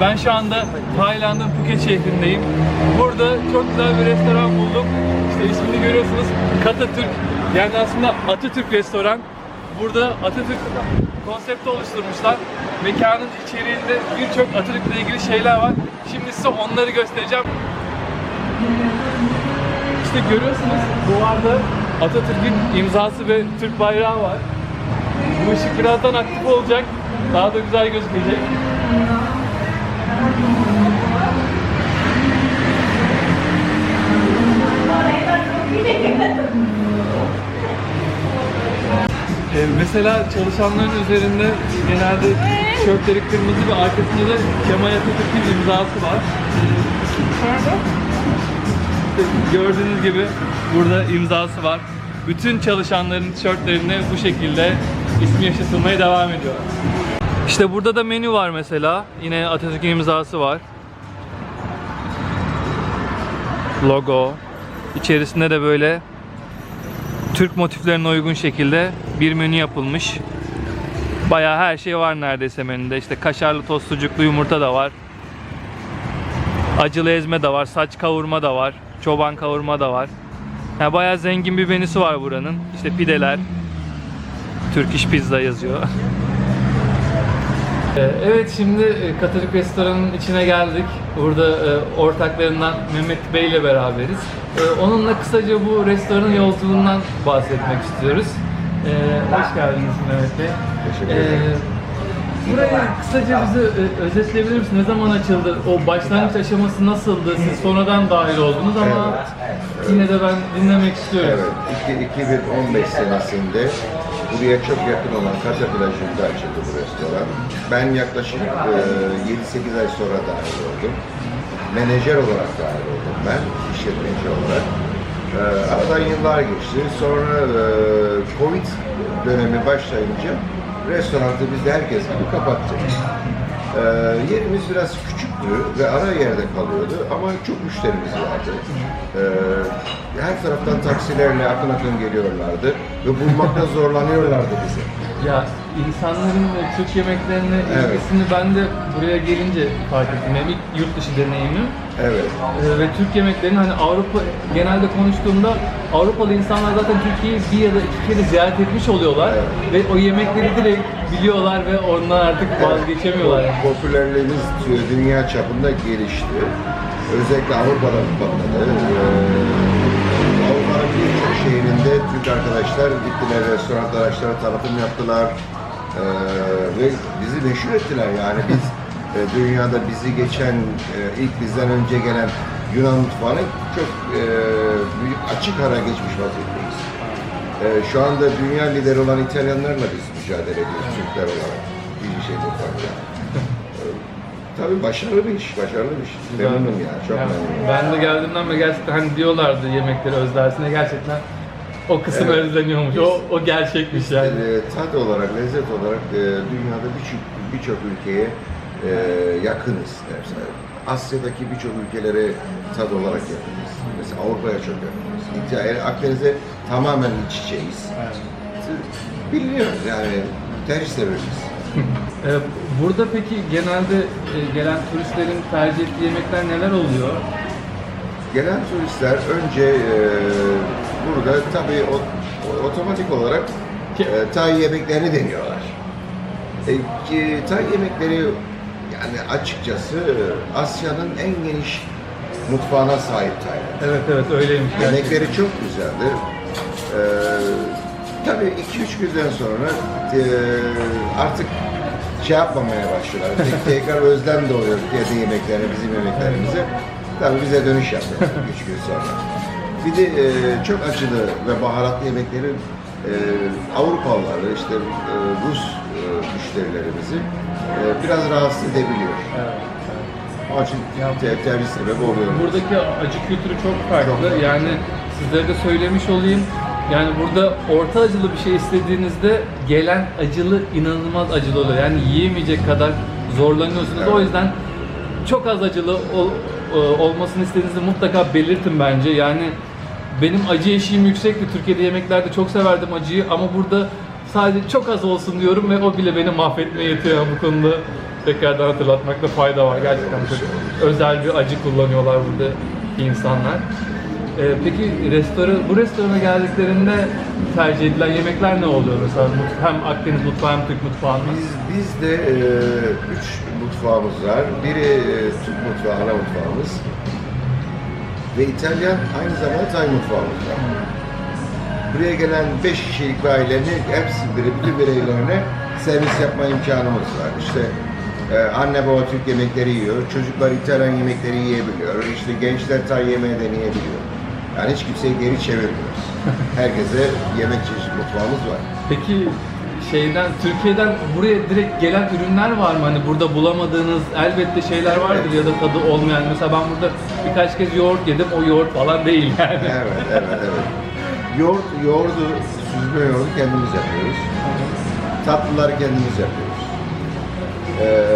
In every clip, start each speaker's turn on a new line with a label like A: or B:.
A: Ben şu anda Tayland'ın Phuket şehrindeyim. Burada çok güzel bir restoran buldum. İşte ismini görüyorsunuz. Katatürk. Yani aslında Atatürk restoran. Burada Atatürk konsepti oluşturmuşlar. Mekanın içeriğinde birçok Atatürk'le ilgili şeyler var. Şimdi size onları göstereceğim. İşte görüyorsunuz duvarda Atatürk'ün imzası ve Türk bayrağı var. Bu ışık birazdan aktif olacak. Daha da güzel gözükecek. Ee, mesela çalışanların üzerinde genelde tişörtleri kırmızı ve arkasında da Kemal Atatürk'ün imzası var. Gördüğünüz gibi burada imzası var. Bütün çalışanların tişörtlerinde bu şekilde ismi yaşatılmaya devam ediyor. İşte burada da menü var mesela. Yine Atatürk'ün imzası var. Logo. İçerisinde de böyle Türk motiflerine uygun şekilde bir menü yapılmış. Bayağı her şey var neredeyse menüde. İşte kaşarlı tost sucuklu yumurta da var. Acılı ezme de var, saç kavurma da var, çoban kavurma da var. Yani bayağı zengin bir menüsü var buranın. İşte pideler, Türk iş pizza yazıyor. Ee, Evet şimdi e, Katolik restoranın içine geldik. Burada e, ortaklarından Mehmet Bey ile beraberiz. E, Onunla kısaca bu restoranın yolculuğundan bahsetmek istiyoruz. E, Hoş geldiniz Mehmet Bey.
B: Teşekkür ederim.
A: Burayı kısaca bize özetleyebilir misiniz? Ne zaman açıldı? O başlangıç aşaması nasıldı? Siz sonradan dahil oldunuz ama yine de ben dinlemek istiyorum.
B: Evet, iki- 2015 senesinde buraya çok yakın olan Kata plajında açıldı bu restoran. Ben yaklaşık e, 7-8 ay sonra dahil oldum. Menajer olarak dahil oldum ben, işletmeci olarak. E, aradan yıllar geçti. Sonra e, Covid dönemi başlayınca restoranı biz herkes gibi kapattık. Ee, yerimiz biraz küçüktü ve ara yerde kalıyordu ama çok müşterimiz vardı. Ee, her taraftan taksilerle akın akın geliyorlardı ve bulmakta zorlanıyorlardı bizi.
A: Ya insanların e, Türk yemeklerine
B: Evet.
A: ilgisini ben de buraya gelince fark ettim. Benim ilk yurt dışı deneyimim.
B: Evet.
A: Ee, ve Türk yemeklerini hani Avrupa genelde konuştuğumda Avrupalı insanlar zaten Türkiye'yi bir ya da iki kere ziyaret etmiş oluyorlar ve o yemekleri direkt biliyorlar ve ondan artık vazgeçemiyorlar.
B: Po- Popülerliğimiz tü- dünya çapında gelişti. Özellikle Avrupa'da patladı. Birçok şehrinde Türk arkadaşlar gittiler, restoranlar açtılar, tanıtım yaptılar. Ee, ve bizi meşhur ettiler yani biz e, dünyada bizi geçen, e, ilk bizden önce gelen Yunan mutfağını çok e, büyük açık ara geçmiş vaziyetteyiz. Ee, şu anda dünya lideri olan İtalyanlarla biz mücadele ediyoruz Türkler olarak. Bir şey mutfakta. Tabii başarılı bir iş, başarılı bir iş. Memnunum ya, çok
A: Yani
B: memnunum.
A: Ben de geldiğimden beri gerçekten hani diyorlardı yemekleri özlersine gerçekten o kısım
B: Evet.
A: özleniyormuş. O, o gerçekmiş yani.
B: Ee, tat olarak, lezzet olarak e, dünyada birçok birçok ülkeye e, yakınız dersen. Asya'daki birçok ülkelere tat olarak yakınız. Mesela Avrupa'ya çok yakınız. İtalya, Akdeniz'e tamamen iç içeyiz. Bilmiyoruz yani, tercih sebebiyiz.
A: Ee, burada peki genelde e, gelen turistlerin tercih ettiği yemekler neler oluyor?
B: Gelen turistler önce e, burada tabii o, otomatik olarak e, Tay yemeklerini deniyorlar. E, ki, Tay yemekleri yani açıkçası Asya'nın en geniş mutfağına sahip Tayland.
A: Evet evet öyleymiş.
B: Yemekleri çok güzeldir. Tabii 2-3 günden sonra e, artık şey yapmamaya başlıyorlar. Tek- Tekrar özlem doğuyor kendi yemeklerine, bizim yemeklerimize. Tabii bize dönüş yapıyor 3 gün sonra. Bir de e, çok acılı ve baharatlı yemekleri e, Avrupalıları, işte e, Rus e, müşterilerimizi e, biraz rahatsız edebiliyor.
A: Evet.
B: Onun için te- tercih sebebi oluyor.
A: Buradaki acı kültürü çok farklı.
B: Çok.
A: Yani sizlere de söylemiş olayım. Yani burada orta acılı bir şey istediğinizde gelen acılı inanılmaz acılı oluyor. Yani yiyemeyecek kadar zorlanıyorsunuz.
B: Evet.
A: O yüzden çok az acılı ol- e, olmasını istediğinizde mutlaka belirtin bence. Yani benim acı eşiğim yüksekti. Türkiye'de yemeklerde çok severdim acıyı ama burada sadece çok az olsun diyorum ve o bile beni mahvetmeye yetiyor bu konuda. tekrardan hatırlatmakta fayda var. Gerçekten çok özel bir acı kullanıyorlar burada insanlar. Ee, peki restoran, bu restorana geldiklerinde tercih edilen yemekler ne oluyor mesela? Hem Akdeniz mutfağı hem Türk mutfağı mı?
B: Biz bizde e, üç mutfağımız var. Biri e, Türk mutfağı, ana mutfağımız. Ve İtalyan aynı zamanda Tay mutfağımız var. Buraya gelen beş kişilik bir ailenin hepsi biri, bütün bireylerine servis yapma imkanımız var. İşte e, anne baba Türk yemekleri yiyor, çocuklar İtalyan yemekleri yiyebiliyor, işte gençler Tay yemeği deneyebiliyor. Yani hiç kimseyi geri çevirmiyoruz. Herkese yemek çeşit mutfağımız var.
A: Peki şeyden Türkiye'den buraya direkt gelen ürünler var mı? Hani burada bulamadığınız elbette şeyler vardır ya da tadı olmayan. Mesela ben burada birkaç kez yoğurt yedim. O yoğurt falan değil yani.
B: Evet, evet, evet. Yoğurt, yoğurdu, süzme yoğurdu kendimiz yapıyoruz. Tatlıları kendimiz yapıyoruz. Ee,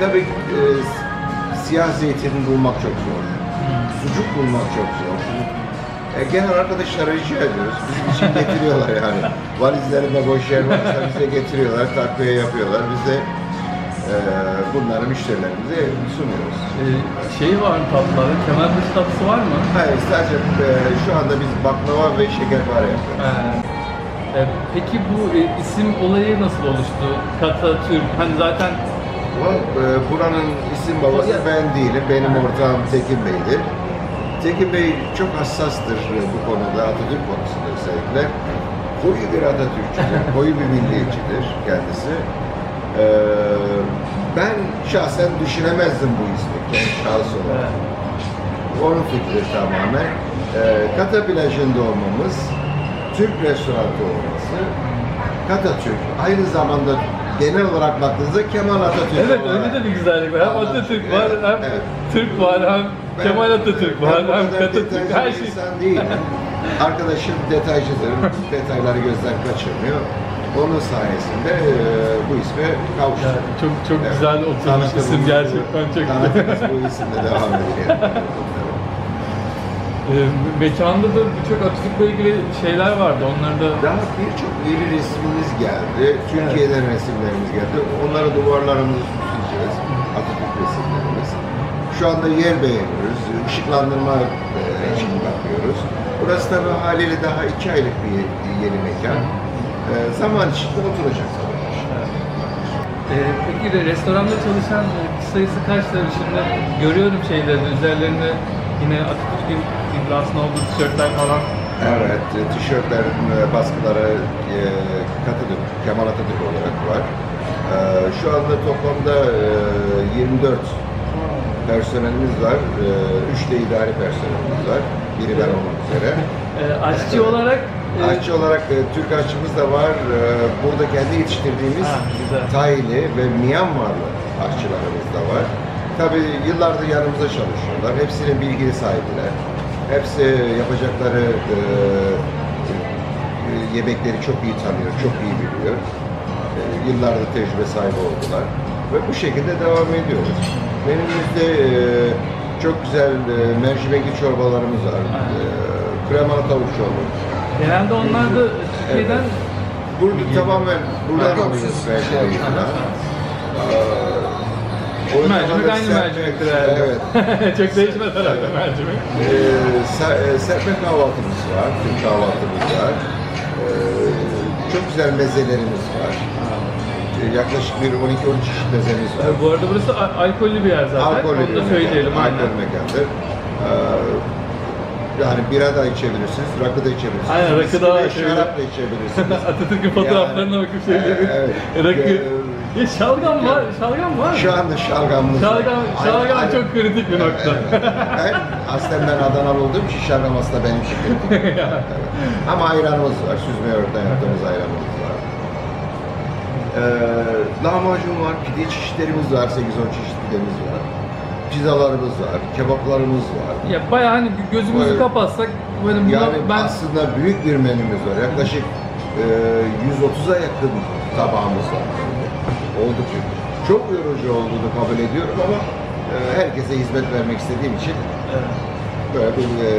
B: tabii e, siyah zeytin bulmak çok zor. Sucuk bulmak çok zor. E, genel arkadaşlara rica ediyoruz. Bizim için getiriyorlar yani. Valizlerinde boş yer varsa bize getiriyorlar, takviye yapıyorlar. Biz de e, bunları müşterilerimize sunuyoruz.
A: Ee, şey var mı tatlılarda? Kemal Paşa tatlısı var mı?
B: Hayır, sadece e, şu anda biz baklava ve şekerpare yapıyoruz.
A: Ee, e, peki bu e, isim olayı nasıl oluştu? Kata Türk. Hani zaten
B: Ama, e, buranın isim babası ben değilim. Benim ortağım Tekin Bey'dir. Tekin Bey çok hassastır e, bu konuda, Atatürk konusunda özellikle. Koyu bir Atatürkçüdür, koyu bir milliyetçidir kendisi. E, ben şahsen düşünemezdim bu ismi kendi şahıs olarak. Onun fikri tamamen. E, Kata plajında olmamız, Türk restoranı olması, Kata Türk. Aynı zamanda genel olarak baktığınızda Kemal Atatürk
A: evet
B: olarak.
A: öyle de bir güzellik var. Hem
B: Anladım.
A: Atatürk var,
B: Evet,
A: hem
B: evet.
A: Türk var, hem
B: Ben-
A: Kemal Atatürk var,
B: ben bu
A: hem Atatürk. Her şey.
B: insan değilim. Arkadaşım detaycıdır. Detayları gözden kaçırmıyor. Onun sayesinde e, bu isme kavuştuk.
A: Yani çok çok
B: Evet.
A: güzel oturmuş isim gerçekten çok güzel.
B: Tanıtımımız bu isimle devam ediyor.
A: Ee, mekanda da birçok Atatürk'le ilgili şeyler vardı. Onları da
B: Daha birçok yeni resmimiz geldi. Türkiye'den resimlerimiz geldi. Onları duvarlarımızı süsleyeceğiz. Atatürk resimlerimiz. Şu anda yer beğeniyoruz. Işıklandırma e, için bakıyoruz. Burası tabii haliyle daha iki aylık bir yeni mekan. E, zaman içinde oturacak tabii.
A: Ee, peki de restoranda çalışan e, kişi sayısı kaçtır? Şimdi görüyorum şeylerin üzerlerinde yine Atatürk'ün imzasının olduğu tişörtler falan.
B: Evet, e, tişörtlerin e, baskıları e, Atatürk, Kemal Atatürk olarak var. E, şu anda toplamda e, 24 personelimiz var. 3 de idari personelimiz var. Biri ben olmak üzere.
A: Ee, aşçı olarak e,
B: Aşçı olarak e, Türk aşçımız da var. E, burada kendi yetiştirdiğimiz
A: Ha.
B: Tayli ve Myanmarlı aşçılarımız da var. Tabii yıllardır yanımızda çalışıyorlar. Hepsinin bilgili sahibiler. Hepsi yapacakları e, e, yemekleri çok iyi tanıyor, çok iyi biliyor. E, yıllardır tecrübe sahibi oldular. Ve bu şekilde devam ediyoruz. Menümüzde e, çok güzel e, mercimekli çorbalarımız var. E, kremalı tavuk çorbası.
A: genelde onlar da Türkiye'den
B: Burada tamamen buradan alıyoruz
A: mercimek aynı mercimektir herhalde.
B: Evet.
A: çok değişmez herhalde mercimek.
B: Ee, ser- e, serpme kahvaltımız var, Türk kahvaltımız var. Ee, çok güzel mezelerimiz var. Ee, yaklaşık bir 12-13 çeşit mezemiz var.
A: Ee, Bu arada burası a- alkollü bir yer zaten.
B: Alkollü
A: Onu da söyleyelim
B: mekan,
A: aynen.
B: alkol mekandır. Ee, yani bira da içebilirsiniz, rakı da içebilirsiniz.
A: Aynen, rakı da içebilirsiniz.
B: Şarap da içebilirsiniz.
A: Atatürk'ün fotoğraflarına bakıp şey.
B: Evet.
A: Rakı.
B: Ee,
A: Ya şalgam var, şalgam var.
B: Şu anda şalgamımız var.
A: Şalgam, şalgam
B: Aynen-
A: çok kritik bir nokta.
B: Evet. Ben aslen ben Adanalı olduğum için şalgam aslında benim için kritik. Evet. Ama ayranımız var. Süzme yoğurttan yaptığımız ayranımız var. Ee, lahmacun var, pide çeşitlerimiz var, 8-10 çeşit pidemiz var. Pizzalarımız var, kebaplarımız var.
A: Ya bayağı hani gözümüzü
B: Evet.
A: kapatsak böyle
B: Yani
A: ben
B: aslında büyük bir menümüz var. Yaklaşık e, 130'a yakın tabağımız var. Oldukça. Çok yorucu olduğunu kabul ediyorum ama e, herkese hizmet vermek istediğim için
A: Evet,
B: böyle bir e,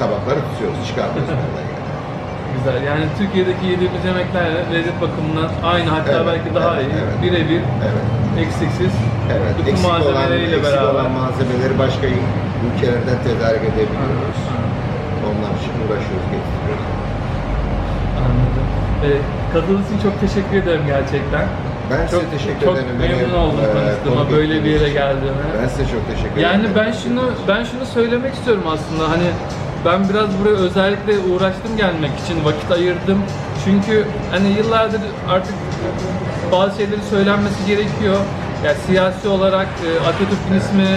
B: tabakları tutuyoruz, çıkartıyoruz. geldi.
A: güzel. Yani Türkiye'deki yediğimiz yemeklerle lezzet bakımından aynı hatta
B: Evet,
A: belki daha
B: evet,
A: iyi.
B: evet.
A: Birebir
B: Evet.
A: eksiksiz.
B: Evet,
A: Bütün
B: eksik olan,
A: malzemeleriyle
B: eksik
A: beraber.
B: olan malzemeleri başka ülkelerden tedarik edebiliyoruz. Onlar için uğraşıyoruz, getiriyoruz.
A: Anladım. Ee, katıldığınız için çok teşekkür ederim gerçekten.
B: Ben
A: çok,
B: size teşekkür
A: çok
B: ederim.
A: memnun
B: Beni,
A: oldum
B: e,
A: tanıştığıma,
B: konuk
A: böyle bir yere geldiğime.
B: Ben size çok teşekkür ederim.
A: Yani ben şunu ben şunu söylemek istiyorum aslında hani ben biraz buraya özellikle uğraştım gelmek için vakit ayırdım. Çünkü hani yıllardır artık bazı şeyleri söylenmesi gerekiyor. Yani siyasi olarak e, Atatürk'ün ismi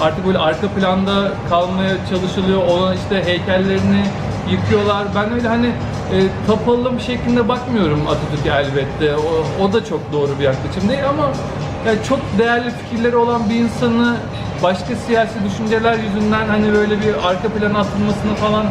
A: artık böyle arka planda kalmaya çalışılıyor. Ona işte heykellerini yıkıyorlar. Ben öyle hani e, tapalım şeklinde bakmıyorum Atatürk'e elbette. O, o da çok doğru bir yaklaşım değil ama yani çok değerli fikirleri olan bir insanı başka siyasi düşünceler yüzünden hani böyle bir arka plana atılmasını falan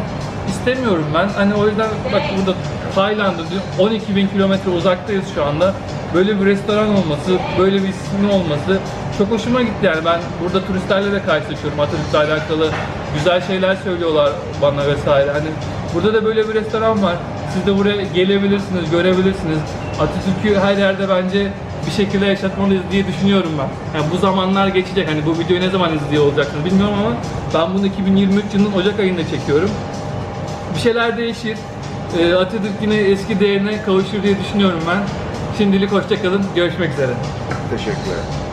A: istemiyorum ben. Hani o yüzden bak burada Tayland'da diyor, 12 bin kilometre uzaktayız şu anda. Böyle bir restoran olması, böyle bir ismi olması çok hoşuma gitti yani. Ben burada turistlerle de karşılaşıyorum Atatürk'le alakalı güzel şeyler söylüyorlar bana vesaire. Hani burada da böyle bir restoran var. Siz de buraya gelebilirsiniz, görebilirsiniz. Atatürk'ü her yerde bence bir şekilde yaşatmalıyız diye düşünüyorum ben. Yani bu zamanlar geçecek. Hani bu videoyu ne zaman izliyor olacaksınız bilmiyorum ama ben bunu 2023 yılının Ocak ayında çekiyorum. Bir şeyler değişir. Ee, Atatürk yine eski değerine kavuşur diye düşünüyorum ben. Şimdilik hoşçakalın. Görüşmek üzere.
B: Teşekkürler.